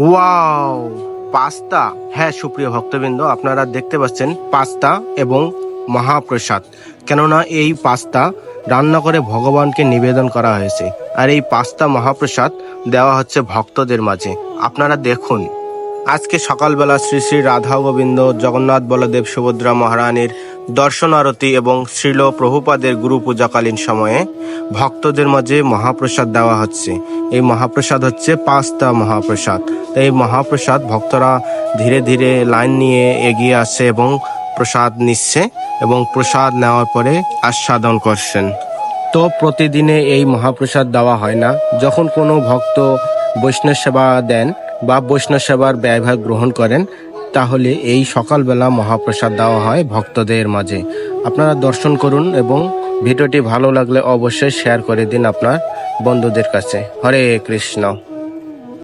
Wow pasta. হ্যাঁ সুপ্রিয় ভক্তবৃন্দ, আপনারা দেখতে পাচ্ছেন পাস্তা এবং মহাপ্রসাদ। কেননা এই পাস্তা রান্না করে ভগবানকে নিবেদন করা হয়েছে। আর এই পাস্তা মহাপ্রসাদ দেওয়া হচ্ছে ভক্তদের মাঝে। আপনারা দেখুন। আজকে সকালবেলা শ্রী শ্রী রাধা গোবিন্দ জগন্নাথ বলদেব সুভদ্রা মহারানীর দর্শন আরতি এবং শ্রীল প্রভুপাদের গুরু পূজাকালীন সময়ে ভক্তদের মাঝে মহাপ্রসাদ দেওয়া হচ্ছে। এই মহাপ্রসাদ হচ্ছে পাঁচটা মহাপ্রসাদ। এই মহাপ্রসাদ ভক্তরা ধীরে ধীরে লাইন নিয়ে এগিয়ে আসছে এবং প্রসাদ নিচ্ছে এবং প্রসাদ নেওয়ার পরে আস্বাদন করছেন। তো প্রতিদিনে এই মহাপ্রসাদ দেওয়া হয় না। যখন কোনো ভক্ত বৈষ্ণব সেবা দেন বা বৈষ্ণব সেবার ব্যয়ভার গ্রহণ করেন, তাহলে এই সকালবেলা মহাপ্রসাদ দেওয়া হয় ভক্তদের মাঝে। আপনারা দর্শন করুন এবং ভিডিওটি ভালো লাগলে অবশ্যই শেয়ার করে দিন আপনার বন্ধুদের কাছে। হরে কৃষ্ণ।